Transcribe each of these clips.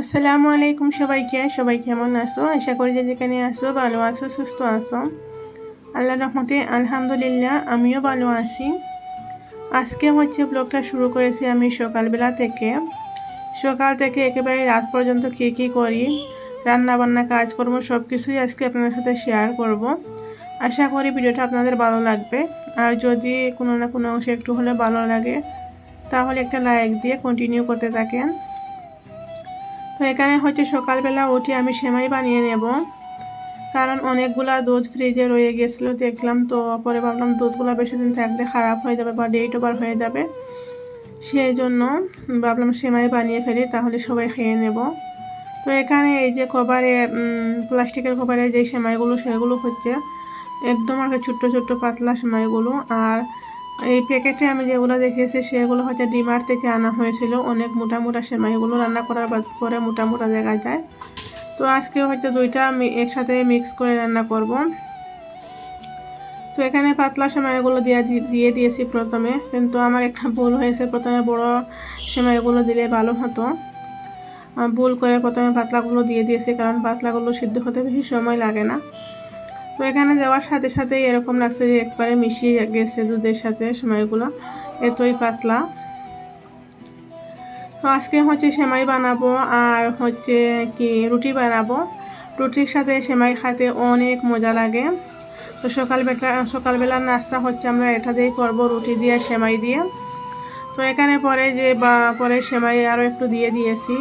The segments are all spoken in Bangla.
আসসালামু আলাইকুম সবাইকে। সবাই কেমন আছো? আশা করি যে যেখানে আসো ভালো আছো, সুস্থ আছো। আল্লাহ রহমতে আলহামদুলিল্লাহ, আমিও ভালো আছি। আজকে হচ্ছে ব্লগটা শুরু করেছি আমি সকালবেলা থেকে। সকাল থেকে একেবারে রাত পর্যন্ত কী কী করি রান্না বান্না কাজকর্ম সব কিছুই আজকে আপনাদের সাথে শেয়ার করব। আশা করি ভিডিওটা আপনাদের ভালো লাগবে। আর যদি কোনো না কোনো অংশে একটু হলে ভালো লাগে, তাহলে একটা লাইক দিয়ে কন্টিনিউ করতে থাকেন। তো এখানে হচ্ছে সকালবেলা উঠে আমি সেমাই বানিয়ে নেব। কারণ অনেকগুলা দুধ ফ্রিজে রয়ে গেছিল, দেখলাম তো, পরে ভাবলাম দুধগুলো বেশি দিন থাকলে খারাপ হয়ে যাবে বা ডেট ওভার হয়ে যাবে। সেই জন্য ভাবলাম সেমাই বানিয়ে ফেলি, তাহলে সবাই খেয়ে নেব। তো এখানে এই যে কভারে প্লাস্টিকের কভারে যে সেমাইগুলো, সেগুলো হচ্ছে, একদম আর ছোট্ট ছোট্ট পাতলা সেমাইগুলো, আর এই প্যাকেটে আমি যেগুলো দেখেছি সেগুলো হচ্ছে ডিমার থেকে আনা হয়েছিল। অনেক মোটা মোটা সেমাইগুলো রান্না করার পরে মোটা মোটা দেখা যায়। তো আজকে হয়তো দুইটা আমি একসাথে মিক্স করে রান্না করব। তো এখানে পাতলা সেমাইগুলো দিয়ে দিয়ে দিয়েছি প্রথমে। কিন্তু আমার একটা ভুল হয়েছে, প্রথমে বড় সেমাইগুলো দিলে ভালো হতো। ভুল করে প্রথমে পাতলাগুলো দিয়ে দিয়েছি, কারণ পাতলাগুলো সিদ্ধ হতে বেশি সময় লাগে না। তো এখানে যাওয়ার সাথে সাথে এরকম লাগছে যে একবারে মিশিয়ে গেছে দুধের সাথে সেমাইগুলো। এতই পাতলা। তো আজকে হচ্ছে সেমাই বানাবো আর হচ্ছে কি রুটি বানাবো। রুটির সাথে সেমাই খাতে অনেক মজা লাগে। তো সকালবেলা, সকালবেলার নাস্তা হচ্ছে আমরা এটা দিয়ে করব, রুটি দিয়ে, সেমাই দিয়ে। তো এখানে পরে যে বা, পরে সেমাই আরও একটু দিয়ে দিয়েছি।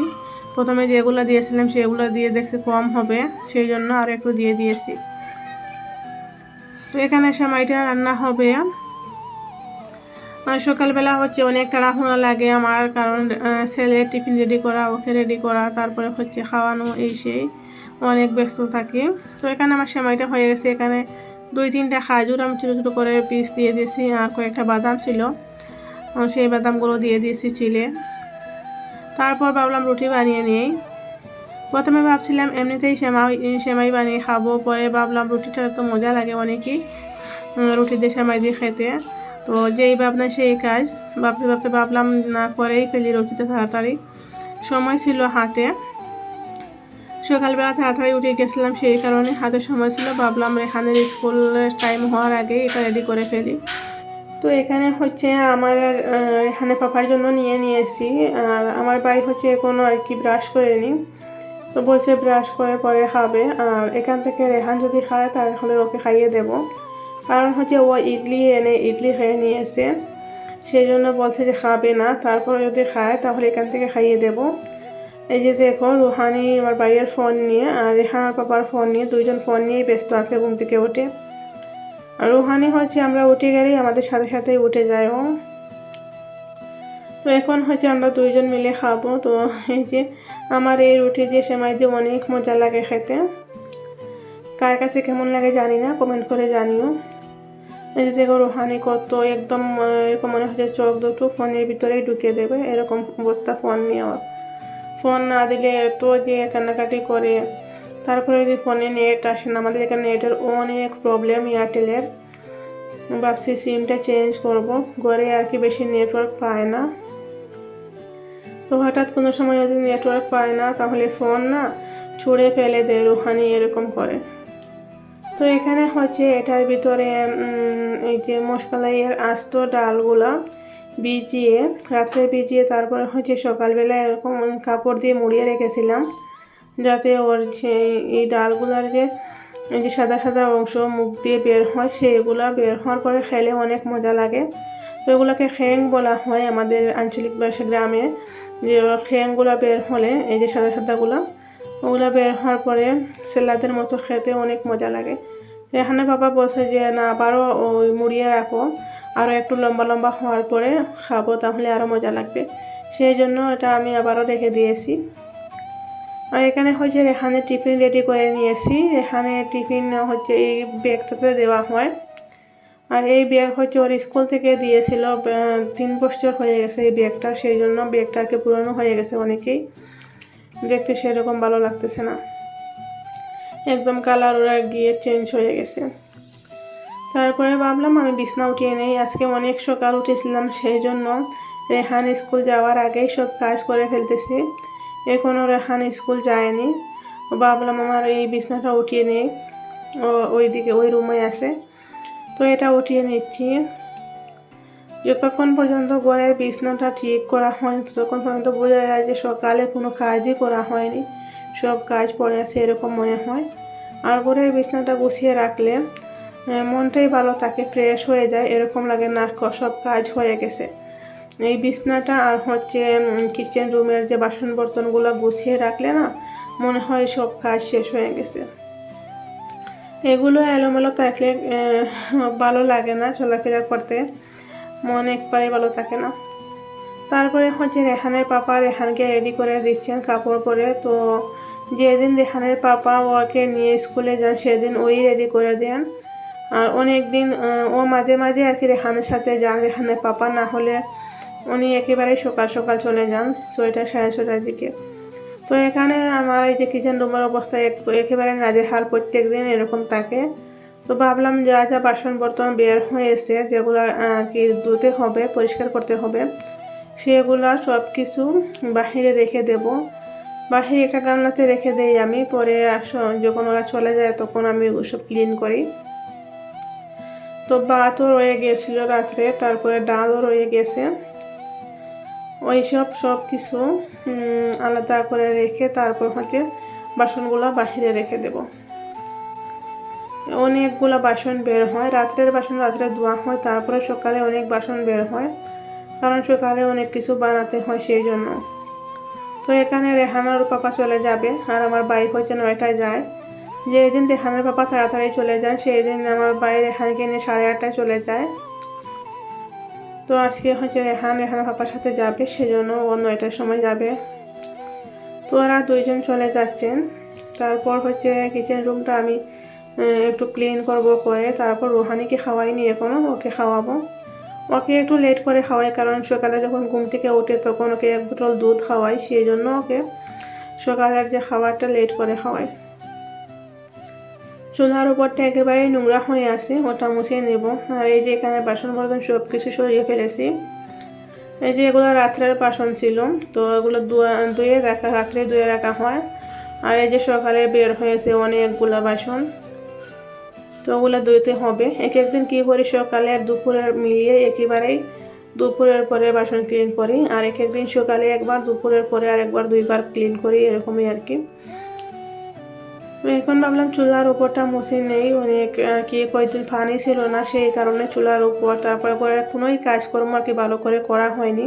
প্রথমে যেগুলো দিয়েছিলাম সেগুলো দিয়ে দেখছি কম হবে, সেই জন্য আরও একটু দিয়ে দিয়েছি। তো এখানে সেমাইটা রান্না হবে। সকালবেলা হচ্ছে অনেক তাড়াহুড়া লাগে আমার, কারণ ছেলে টিফিন রেডি করা, ওকে রেডি করা, তারপরে হচ্ছে খাওয়ানো, এই সেই, অনেক ব্যস্ত থাকি। তো এখানে আমার সেমাইটা হয়ে গেছে। এখানে দুই তিনটা খাজুর আমি ছোটো ছোটো করে পিস দিয়ে দিয়েছি, আর কয়েকটা বাদাম ছিল। সেই বাদামগুলো দিয়ে দিয়েছি চিলে। তারপর ভাবলাম রুটি বানিয়ে নিই। প্রথমে ভাবছিলাম, এমনিতেই সেমাই সেমাই বানিয়ে খাব, পরে ভাবলাম রুটিটা তো মজা লাগে অনেকই রুটি দিয়ে সেমাই দিয়ে খেতে। তো যেই ভাবনা, সেই কাজ। ভাবতে ভাবতে ভাবলাম, না করেই ফেলি রুটিতে তাড়াতাড়ি। সময় ছিল হাতে। সকালবেলা তাড়াতাড়ি উঠে গেছিলাম, সেই কারণে হাতে সময় ছিল। ভাবলাম রেহানের স্কুলের টাইম হওয়ার আগে এটা রেডি করে ফেলি। তো এখানে হচ্ছে আমার রেহানে পাপার জন্য নিয়ে নিয়েছি। আর আমার ভাই হচ্ছে এখনও আর কি ব্রাশ করেনি। তো বলছে ব্রাশ করে পরে খাবে আর এখান থেকে রেহান যদি খায় তাহলে ওকে খাইয়ে দেব। কারণ হচ্ছে ও ইডলি এনে ইডলি খেয়ে নিয়েছে, সেই জন্য বলছে যে খাবে না, তারপরে যদি খায় তাহলে এখান থেকে খাইয়ে দেব। এই যে দেখো, রুহানি আমার ভাইয়ের ফোন নিয়ে আর রেহান আর পাপার ফোন নিয়ে, দুইজন ফোন নিয়েই ব্যস্ত আছে ঘুম থেকে উঠে। আর রুহানি হচ্ছে আমরা উঠে গেলেই আমাদের সাথে সাথেই উঠে যায় ও। তো এখন হচ্ছে আমরা দুইজন মিলে খাব। তো এই যে আমার এই রুটি দিয়ে সেমাই দিয়ে অনেক মজা লাগে খেতে। কার কাছে কেমন লাগে জানি না কমেন্ট করে জানিও। এই যে দেখো রোহানি কত একদম এরকম মনে হচ্ছে চোখ দুটো ফোনের ভিতরেই ঢুকিয়ে দেবে। এরকম অবস্থা ফোন নিয়ে ফোন না দিলে এত যে কান্নাকাটি করে। তারপরে যদি ফোনে নেট আসে না, আমাদের এখানে নেটের অনেক প্রবলেম এয়ারটেলের ভাবছি সিমটা চেঞ্জ করব। ঘরে আর কি বেশি নেটওয়ার্ক পায় না। তো হঠাৎ কোনো সময় যদি নেটওয়ার্ক পায় না, তাহলে ফোন না ছুঁড়ে ফেলে দেয় রুহানি এরকম করে। তো এখানে হচ্ছে এটার ভিতরে এই যে মশকালাইয়ের আস্ত ডালগুলা ভিজিয়ে, রাত্রে ভিজিয়ে তারপরে হচ্ছে সকালবেলা এরকম কাপড় দিয়ে মুড়িয়ে রেখেছিলাম, যাতে ওর যে এই ডালগুলার যে, এই যে সাদা সাদা অংশ মুখ দিয়ে বের হয় সেগুলা বের হওয়ার পরে খেলে অনেক মজা লাগে। তো এগুলোকে খ্যাং বলা হয় আমাদের আঞ্চলিক ভাষা গ্রামে। যে খ্যাংগুলো বের হলে, এই যে সাদা সাদাগুলো, ওগুলো বের হওয়ার পরে সেলাদের মতো খেতে অনেক মজা লাগে। এখানে বাবা বলছে যে, না, আবারও ওই মুড়িয়ে রাখো। আরও একটু লম্বা লম্বা হওয়ার পরে খাব, তাহলে আরও মজা লাগবে। সেই জন্য এটা আমি আবারও রেখে দিয়েছি। আর এখানে হচ্ছে রেহানে টিফিন রেডি করে নিয়েছি। এখানে টিফিন হচ্ছে এই ব্যাগটাতে দেওয়া হয়। আর এই ব্যাগ হচ্ছে ওর স্কুল থেকে দিয়েছিল তিন বছর হয়ে গেছে এই ব্যাগটা, সেই জন্য ব্যাগটা আর কি পুরনো হয়ে গেছে অনেকেই। দেখতে সেরকম ভালো লাগতেছে না। একদম কালার ওরা গিয়ে চেঞ্জ হয়ে গেছে। তারপরে ভাবলাম আমি বিছনা উঠিয়ে নেই, আজকে অনেক সকাল উঠেছিলাম, সেই জন্য রেহান স্কুল যাওয়ার আগেই সব কাজ করে ফেলতেছি। এখনও রেহান স্কুল যায়নি। ভাবলাম আমার এই বিছনাটা উঠিয়ে নেই ওইদিকে, ওই রুমে আছে। তো এটা উঠিয়ে নিচ্ছি। যতক্ষণ পর্যন্ত ঘরের বিছনাটা ঠিক করা হয়নি, ততক্ষণ পর্যন্ত বোঝা যায় যে সকালে কোনো কাজই করা হয়নি। সব কাজ পড়ে আছে এরকম মনে হয়। আর ঘরের বিছনাটা গুছিয়ে রাখলে মনটাই ভালো থাকে ফ্রেশ হয়ে যায়, এরকম লাগে না সব কাজ হয়ে গেছে। এই বিছনাটা আর হচ্ছে কিচেন রুমের যে বাসন বর্তনগুলো গুছিয়ে রাখলে না, মনে হয় সব কাজ শেষ হয়ে গেছে। এগুলো এলোমেলো থাকলে ভালো লাগে না চলাফেরা করতে। মন একবারে ভালো থাকে না। তারপরে হচ্ছে রেহানের পাপা রেহানকে রেডি করে দিচ্ছেন কাপড় পরে। তো যেদিন রেহানের পাপা ওকে নিয়ে স্কুলে যান, সেদিন ওই রেডি করে দেন। আর অনেক দিন ও মাঝে মাঝে আর কি রেহানের সাথে যান, রেহানের পাপা না হলে উনি একেবারে সকাল সকাল চলে যান, ছয়টা, সাড়ে ছটার দিকে। তো এখানে আমার এই যে কিচেন রুমের অবস্থা এক- একেবারে নাজেহাল প্রত্যেক দিন এরকম থাকে। তো ভাবলাম যা যা বাসন বর্তন বের হয়েছে যেগুলো আর কি ধুতে হবে, পরিষ্কার করতে হবে, সেগুলো সব কিছু বাহিরে রেখে দেব। বাহিরে একটা গামলাতে রেখে দেই আমি, পরে আস, যখন ওরা চলে যায় তখন আমি সব ক্লিন করি। তো ভাতও রয়ে গিয়েছিল রাত্রে, তারপরে ডালও রয়ে গেছে। ওই সব সব কিছু আলাদা করে রেখে তারপর হচ্ছে বাসনগুলো বাহিরে রেখে দেব। অনেকগুলো বাসন বের হয়, রাত্রের বাসন রাত্রে ধোয়া হয়, তারপরে সকালে অনেক বাসন বের হয়, কারণ সকালে অনেক কিছু বানাতে হয় সেই জন্য। তো এখানে রেহানার পাপা চলে যাবে, আর আমার বাইক হচ্ছে নয়টায় যায়। যেদিন রেহানের পাপা তাড়াতাড়ি চলে যান সেই দিন আমার বাই রেহানকে নিয়ে সাড়ে আটটায় চলে যায়। তো আজকে হচ্ছে রেহান, রেহানের পাপার সাথে যাবে, সেজন্য ও নয়টার সময় যাবে। তো ওরা দুইজন চলে যাচ্ছেন। তারপর হচ্ছে কিচেন রুমটা আমি একটু ক্লিন করব করে, তারপর রোহানিকে খাওয়াইনি এখনও ওকে খাওয়াবো। ওকে একটু লেট করে খাওয়াই, কারণ সকালে যখন ঘুম থেকে ওঠে তখন ওকে এক বোতল দুধ খাওয়াই, সেই জন্য ওকে সকালের যে খাবারটা লেট করে খাওয়াই। চুলার উপরটা একেবারেই নোংরা হয়ে আছে, ওটা মুছিয়ে নেব। আর এই যে এখানে বাসন বর্তন সব কিছু সরিয়ে ফেলেছি। এই যে এগুলো রাত্রের বাসন ছিল, তো এগুলো ধুয়ে রাখা, রাত্রে ধুয়ে রাখা হয়। আর এই যে সকালে বের হয়েছে অনেকগুলো বাসন, তো ওগুলো ধুইতে হবে। এক একদিন কী করি, সকালে আর দুপুরের মিলিয়ে একেবারেই দুপুরের পরে বাসন ক্লিন করি। আর এক একদিন সকালে একবার, দুপুরের পরে আর একবার দুইবার ক্লিন করি, এরকমই আর কি। এখন ভাবলাম চুলার উপরটা মুছে নেই অনেক আর কি কয়েকদিন পানি ছিল না, সেই কারণে চুলার উপর, তারপরে করে কোনোই কাজকর্ম আর কি ভালো করে করা হয়নি।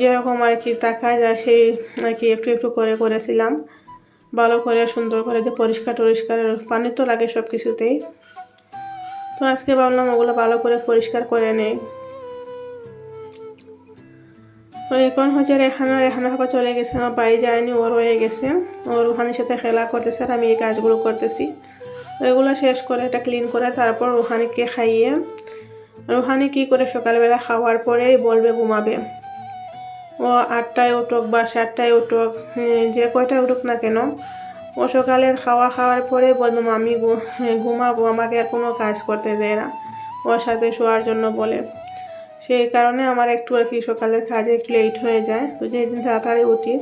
যেরকম আর কি তাকা যায়, সেই আর কি একটু একটু করে করেছিলাম। ভালো করে, সুন্দর করে যে পরিষ্কার টরিষ্কার, পানি তো লাগে সব কিছুতেই তো আজকে ভাবলাম ওগুলো ভালো করে পরিষ্কার করে নেই। এখন হচ্ছে রেহানা রেহানা হাপা চলে গেছে, আমার বাড়ি যায়নি, ওর হয়ে গেছে। ওর রুহানির সাথে খেলা করতেছে আর আমি এই কাজগুলো করতেছি। এগুলো শেষ করে এটা ক্লিন করে তারপর রুহানিকে খাইয়ে, রুহানি কী করে সকালবেলা খাওয়ার পরেই বলবে ঘুমাবে। ও আটটায় উঠুক বা সাতটায় উঠুক যে কয়টায় উঠুক না কেন, ও সকালের খাওয়া খাওয়ার পরে বলব আমি ঘুমাবো, আমাকে আর কোনো কাজ করতে দেয় না। ওর সাথে শোয়ার জন্য বলে। সেই কারণে আমার একটু আর কি সকালের কাজে একটু লেট হয়ে যায়। তো যেদিন তাড়াতাড়ি উঠি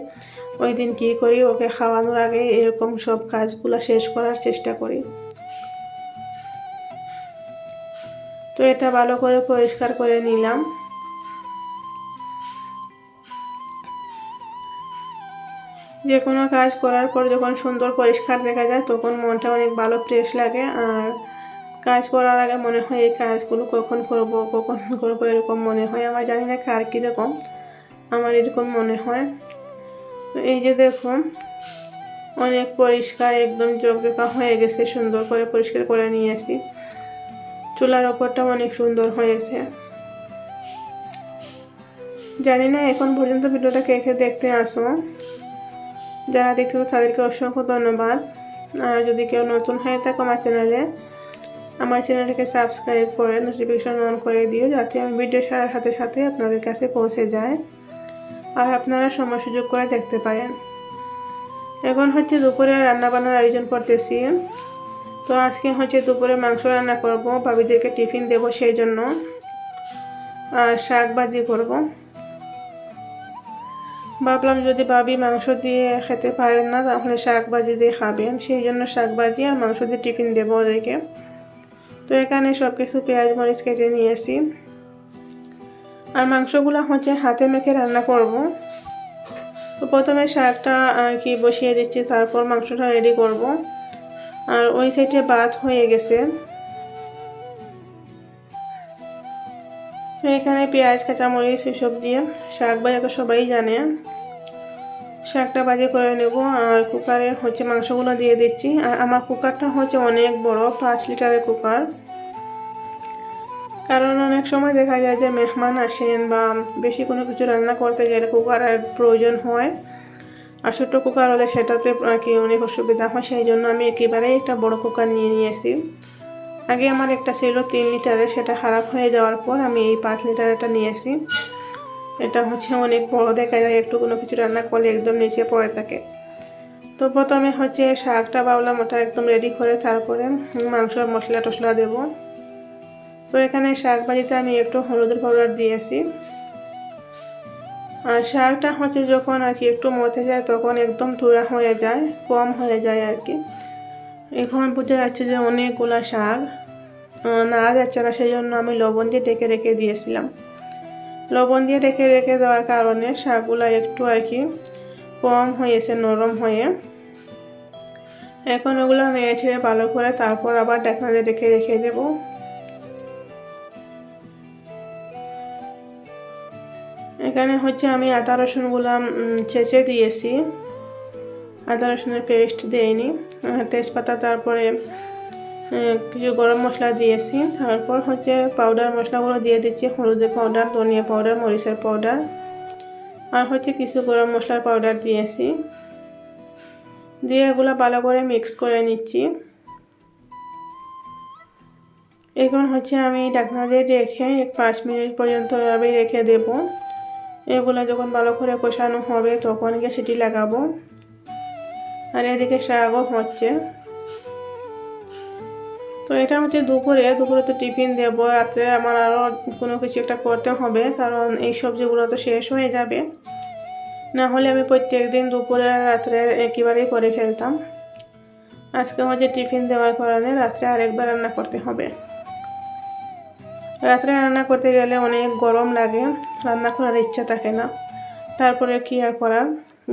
ওই দিন কী করি, ওকে খাওয়ানোর আগে এরকম সব কাজগুলো শেষ করার চেষ্টা করি। তো এটা ভালো করে পরিষ্কার করে নিলাম। যে কোনো কাজ করার পর যখন সুন্দর পরিষ্কার দেখা যায়, তখন মনটা অনেক ভালো ফ্রেশ লাগে আর কাজ করার আগে মনে হয় এই কাজগুলো কখন করব, কখন করব এরকম মনে হয়। আমার জানি না কার কীরকম। আমার এরকম মনে হয়। তো এই যে দেখুন, অনেক পরিষ্কার, একদম জকজকা হয়ে গেছে, সুন্দর করে পরিষ্কার করে নিয়েছি। চুলার ওপরটা অনেক সুন্দর হয়েছে। জানি না এখন পর্যন্ত ভিডিওটা কে কে দেখতে আসো। যারা দেখতে তাদেরকে অসংখ্য ধন্যবাদ। আর যদি কেউ নতুন হয়ে থাকে আমার চ্যানেলে আমার চ্যানেলটাকে সাবস্ক্রাইব করে নোটিফিকেশন অন করে দিও যাতে আমি ভিডিও ছাড়ার সাথে সাথে আপনাদের কাছে পৌঁছে যায় আর আপনারা সময় সুযোগ করে দেখতে পারেন। এখন হচ্ছে দুপুরে রান্না বান্নার আয়োজন করতেছি। তো আজকে হচ্ছে দুপুরে মাংস রান্না করব, ভাবিদেরকে টিফিন দেব সেই জন্য। আর শাক ভাজি করব। ভাবলাম যদি ভাবি মাংস দিয়ে খেতে পারেন না, তাহলে শাক ভাজি দিয়ে খাবেন। সেই জন্য শাক ভাজি আর মাংস দিয়ে টিফিন দেবো ওদেরকে। তো এখানে সব কিছু পেঁয়াজ, মরিচ কেটে নিয়েছি আর মাংসগুলো হচ্ছে হাতে মেখে রান্না করব। তো প্রথমে শাকটা আর কি বসিয়ে দিচ্ছি, তারপর মাংসটা রেডি করব। আর ওই সাইডে ভাত হয়ে গেছে। তো এখানে পেঁয়াজ, কাঁচামরিচ, এসব দিয়ে শাক ভাজা তো সবাই জানে। শাকটা বাজে করে নেব আর কুকারে হচ্ছে মাংসগুলো দিয়ে দিচ্ছি। আর আমার কুকারটা হচ্ছে অনেক বড়, পাঁচ লিটারের কুকার কারণ অনেক সময় দেখা যায় যে মেহমান আসেন বা বেশি কোনো কিছু রান্না করতে গেলে কুকারের প্রয়োজন হয়। আর ছোটো কুকার হলে সেটাতে আর কি অনেক অসুবিধা হয়, সেই জন্য আমি একেবারেই একটা বড় কুকার নিয়ে নিয়েছি। আগে আমার একটা ছিল তিন লিটারের, সেটা খারাপ হয়ে যাওয়ার পর আমি এই পাঁচ লিটারেরটা নিয়েছি। এটা হচ্ছে অনেক বড় দেখা যায়, একটু কোনো কিছু রান্না করলে একদম নিচে পড়ে থাকে। তো প্রথমে হচ্ছে শাকটা বাবলাম ওটা একদম রেডি করে তারপরে মাংস মশলা টশলা দেব। তো এখানে শাক ভাজিতে আমি একটু হলুদের পাউডার দিয়েছি। আর শাকটা হচ্ছে যখন আর কি একটু মতে যায় তখন একদম তুরা হয়ে যায়, কম হয়ে যায় আর কি। এখন বোঝা যাচ্ছে যে অনেকগুলা শাক নাড়া যাচ্ছে না সেই জন্য আমি লবণ দিয়ে ডেকে রেখে দিয়েছিলাম। লবণ দিয়ে রেখে রেখে দেওয়ার কারণে শাকগুলো একটু আর কি কম হয়েছে, নরম হয়ে। এখন ওগুলো নেড়ে ছেড়ে ভালো করে তারপর আবার ডাকনাতে রেখে রেখে দেব। এখানে হচ্ছে আমি আদা রসুনগুলো ছেঁচে দিয়েছি। আদা রসুনের পেস্ট দেয়নি তেজপাতা তারপরে কিছু গরম মশলা দিয়েছি। তারপর হচ্ছে পাউডার মশলাগুলো দিয়ে দিচ্ছি, হলুদের পাউডার ধনিয়া পাউডার মরিচের পাউডার আর হচ্ছে কিছু গরম মশলার পাউডার দিয়েছি। দিয়ে এগুলো ভালো করে মিক্স করে নিচ্ছি। এখন হচ্ছে আমি ডাকনা দিয়ে রেখে এক পাঁচ মিনিট পর্যন্ত এভাবেই রেখে দেব। এগুলো যখন ভালো করে কষানো হবে, তখন গিয়ে সিটি লাগাবো। আর এদিকে শাকও হচ্ছে। তো এটা হচ্ছে দুপুরে দুপুরে তো টিফিন দেবো। রাত্রে আমার আরও কোনো কিছু একটা করতে হবে, কারণ এই সবজিগুলো তো শেষ হয়ে যাবে। না হলে আমি প্রত্যেক দিন দুপুরে রাত্রে একেবারেই করে ফেলতাম। আজকে হচ্ছে টিফিন দেওয়ার কারণে রাত্রে আরেকবার রান্না করতে হবে। রাত্রে রান্না করতে গেলে অনেক গরম লাগে, রান্না করার ইচ্ছা থাকে না। তারপরে কি আর করার?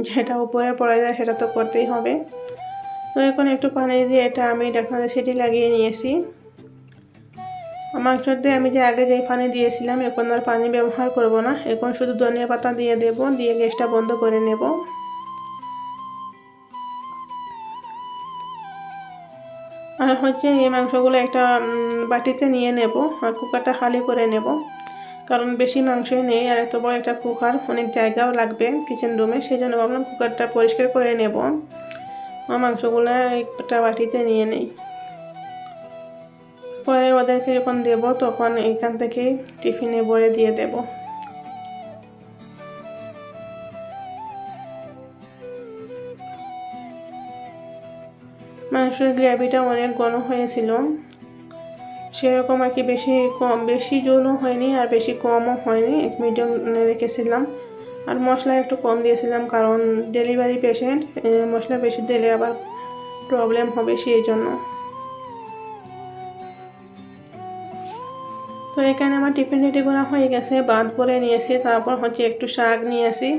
যেটা উপরে পড়া যায় সেটা তো করতেই হবে। তো এখন একটু পানি দিয়ে এটা আমি ডাকনাতে সেটি লাগিয়ে নিয়েছি। মাংসতে আমি যে আগে যেই পানি দিয়েছিলাম, এখন আর পানি ব্যবহার করব না। এখন শুধু ধনিয়া পাতা দিয়ে দেব, দিয়ে গ্যাসটা বন্ধ করে নেব। আর হচ্ছে এই মাংসগুলো একটা বাটিতে নিয়ে নেব আর কুকারটা খালি করে নেব। কারণ বেশি মাংসই নেই আর এত বড় একটা কুকার, অনেক জায়গাও লাগবে কিচেন রুমে সেই জন্য ভাবলাম কুকারটা পরিষ্কার করে নেব। মাংসগুলো একটা বাটিতে নিয়ে নেই। পরে ওদেরকে যখন দেব, তখন এখান থেকে টিফিনে ভরে দিয়ে দেব। মাংসের গ্রেভিটা অনেক ঘন হয়েছিল। সেরকম আর কি বেশি কম, বেশি জলও হয়নি আর বেশি কমও হয়নি, এক মিডিয়াম রেখেছিলাম। আর মশলা একটু কম দিয়েছিলাম, কারণ ডেলিভারি পেশেন্ট মশলা বেশি দিলে আবার প্রবলেম হবে সেই জন্য। তো এখানে আমার টিফিন রেডি করা হয়ে গেছে বাদ করে নিয়েছি, তারপর হচ্ছে একটু শাক নিয়েছি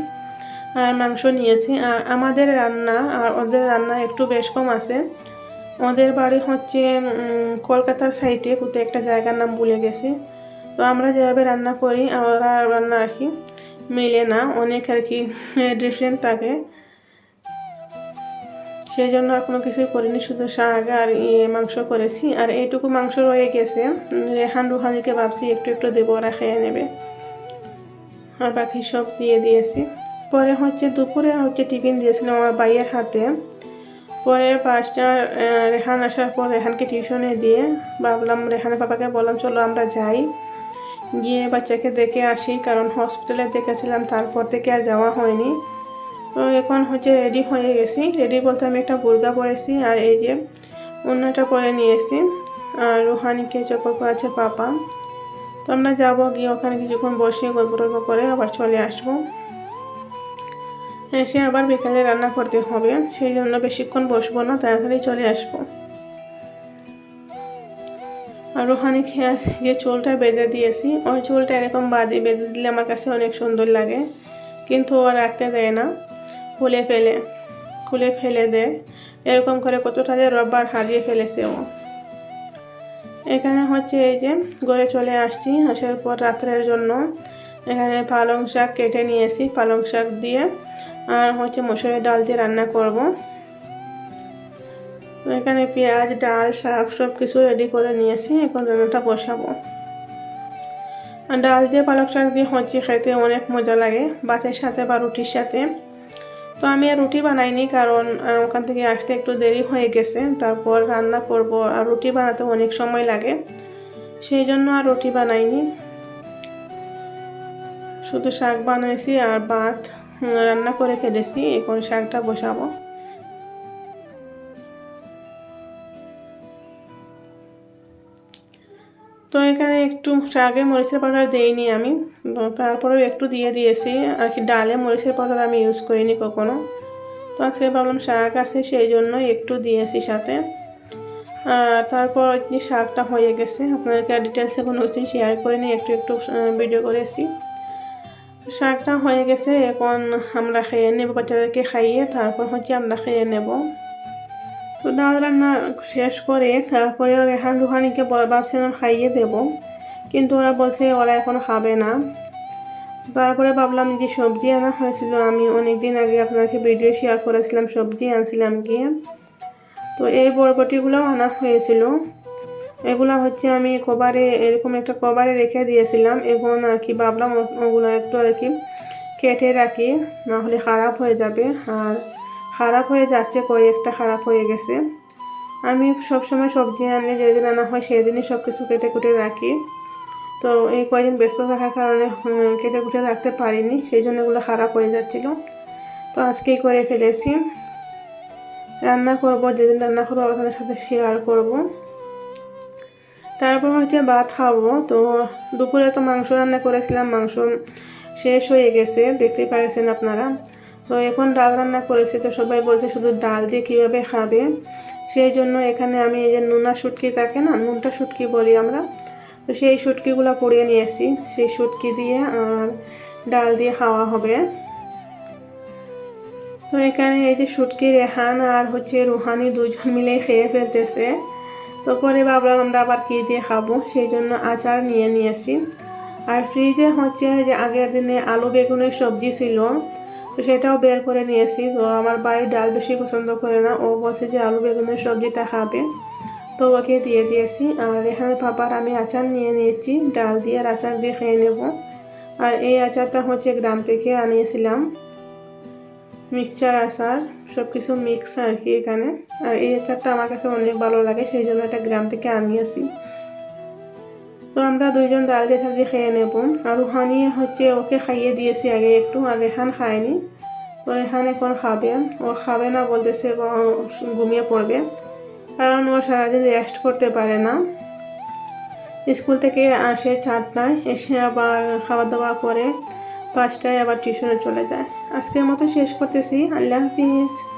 আর মাংস নিয়েছি। আর আমাদের রান্না, আর ওদের রান্না একটু বেশ কম আছে। ওদের বাড়ি হচ্ছে কলকাতার সাইডে কোথাও একটা জায়গার নাম ভুলে গেছি। তো আমরা যেভাবে রান্না করি, আমরা রান্না রাখি। মিলে না, অনেক আর কি ডিফারেন্ট থাকে। সেই জন্য আর কোনো কিছুই করিনি, শুধু শাক আর ইয়ে মাংস করেছি। আর এইটুকু মাংস রয়ে গেছে। রেহান রুহানিকে ভাবছি একটু একটু দেবো, ওরা খেয়ে নেবে। আর বাকি সব দিয়ে দিয়েছি। পরে হচ্ছে দুপুরে হচ্ছে টিফিন দিয়েছিলাম আমার বাইয়ের হাতে। পরে পাঁচটা রেহান আসার পর রেহানকে টিউশনে দিয়ে ভাবলাম, রেহানের বাবাকে বললাম, চলো আমরা যাই। গিয়ে বাচ্চাকে দেখে আসি, কারণ হসপিটালে দেখেছিলাম, তারপর থেকে আর যাওয়া হয়নি। তো এখন হচ্ছে রেডি হয়ে গেছি। রেডি বলতে আমি একটা বুর্গা পরেছি আর এই যে অন্যটা পরে নিয়েছি। আর রুহানিকে চপল করেছে পাপা। তো আমরা যাব, গিয়ে ওখানে কিছুক্ষণ বসে গল্প টল্প করে আবার চলে আসব। এসে আবার বিকালে রান্না করতে হবে, সেই জন্য বেশিক্ষণ বসবো না, তাড়াতাড়ি চলে আসব। রোহানি খেয়ে চুলটা বেঁধে দিয়েছি। ওই চুলটা এরকম বাদে বেঁধে দিলে আমার কাছে অনেক সুন্দর লাগে। কিন্তু ও রাখতে দেয় না। খুলে ফেলে খুলে ফেলে দেয় এরকম করে কতটা যে রবার হারিয়ে ফেলেছে ও। এখানে হচ্ছে এই যে গড়ে চলে আসছি, আসার পর রাত্রের জন্য। এখানে পালং শাক কেটে নিয়েছি, পালং শাক দিয়ে। আর হচ্ছে মসুরের ডাল দিয়ে রান্না করব। এখানে পেঁয়াজ, ডাল, শাক সব কিছু রেডি করে নিয়েছি। এখন রান্নাটা বসাবো। ডাল দিয়ে পালক শাক দিয়ে হচ্ছে খেতে অনেক মজা লাগে, ভাতের সাথে বা রুটির সাথে। তো আমি আর রুটি বানাইনি কারণ ওখান থেকে আসতে একটু দেরি হয়ে গেছে। তারপর রান্না করব আর রুটি বানাতে অনেক সময় লাগে, সেই জন্য আর রুটি বানাইনি। শুধু শাক বানাইছি আর ভাত রান্না করে ফেলেছি। এখন শাকটা বসাবো। এখানে একটু শাকে মরিচের পাউডার দেইনি আমি। তারপরেও একটু দিয়ে দিয়েছি। আর কি ডালে মরিচের পাউডার আমি ইউজ করিনি কখনো। তো আজকে ভাবলাম শাক আছে, সেই জন্য একটু দিয়েছি সাথে। আর তারপর যে শাকটা হয়ে গেছে, আপনাদেরকে ডিটেলসে কোনো কিছু শেয়ার করিনি, একটু একটু ভিডিও করেছি। শাকটা হয়ে গেছে, এখন আমরা খেয়ে নেব, বাচ্চাদেরকে খাইয়ে, তারপর হচ্ছে আমরা খেয়ে নেব। তো ডাল রান্না শেষ করে তারপরে রেহান রুহানিকে ভাবছিলাম খাইয়ে দেব। কিন্তু ওরা বলছে ওরা এখন খাবে না। তারপরে ভাবলাম যে সবজি আনা হয়েছিল, আমি অনেক দিন আগে আপনাকে ভিডিও শেয়ার করেছিলাম, সবজি আনছিলাম গিয়ে। তো এই বরবটিগুলোও আনা হয়েছিল। এগুলো হচ্ছে আমি কভারে, এরকম একটা কভারে রেখে দিয়েছিলাম এখন আর কি ভাবলাম ওগুলো একটু আর কি কেটে রাখি না হলে খারাপ হয়ে যাবে। আর খারাপ হয়ে যাচ্ছে, কয়েকটা খারাপ হয়ে গেছে। আমি সবসময় সবজি আনলে যেদিন আনা হয় সেদিনই সব কিছু কেটে কুটে রাখি। তো এই কয়েকদিন ব্যস্ত থাকার কারণে কেটে কুটে রাখতে পারিনি, সেই জন্য এগুলো খারাপ হয়ে যাচ্ছিল। তো আজকেই করে ফেলেছি। রান্না করব, যেদিন রান্না করব, আপনাদের সাথে শেয়ার করব। তারপর হচ্ছে ভাত খাব। তো দুপুরে তো মাংস রান্না করেছিলাম, মাংস শেষ হয়ে গেছে, দেখতেই পারেছেন আপনারা। তো এখন ডাল রান্না করেছি তো সবাই বলছে শুধু ডাল দিয়ে কীভাবে খাবে? সেই জন্য এখানে আমি এই যে নুনা শুটকি থাকে না, নুনটা শুটকি বলি আমরা, তো সেই শুটকিগুলো পুড়িয়ে নিয়েছি সেই শুটকি দিয়ে আর ডাল দিয়ে খাওয়া হবে। তো এখানে এই যে শুটকি রেহান আর হচ্ছে রুহানি দুজন মিলে খেয়ে ফেলতেছে। তো পরে ভাবলাম আমরা আবার কী দিয়ে খাব? সেই জন্য আচার নিয়ে নিয়েছি আর ফ্রিজে হচ্ছে যে আগের দিনে আলু বেগুনের সবজি ছিল। তো সেটাও বের করে নিয়েছি তো আমার ভাই ডাল বেশি পছন্দ করে না। ও বলছে যে আলু বেগুনের সবজিটা খাবে। তো ওকে দিয়ে দিয়েছি। আর এখানে পাপার আমি আচার নিয়ে নিয়েছি। ডাল দিয়ে আর আচার দিয়ে খেয়ে নেব। আর এই আচারটা হচ্ছে গ্রাম থেকে আনিয়েছিলাম। মিক্সচার আচার সব কিছু মিক্স আর কি এখানে। আর এই আচারটা আমার কাছে অনেক ভালো লাগে, সেই জন্য এটা গ্রাম থেকে আনিয়েছি। তো আমরা দুইজন ডাল দিয়ে সাথে খেয়ে নেব। আর রুহানি হচ্ছে ওকে খাইয়ে দিয়েছি আগে একটু, আর রেহান খায়নি। তো রেহান এখন খাবে। ও খাবে না বলতেছে ঘুমিয়ে পড়বে। কারণ ও সারাদিন রেস্ট করতে পারে না। স্কুল থেকে আসে চারটায়, এসে আবার খাওয়া দাওয়া করে পাঁচটায় আবার টিউশনে চলে যায়। আজকের মতো শেষ করতেছি। আল্লাহ হাফিজ।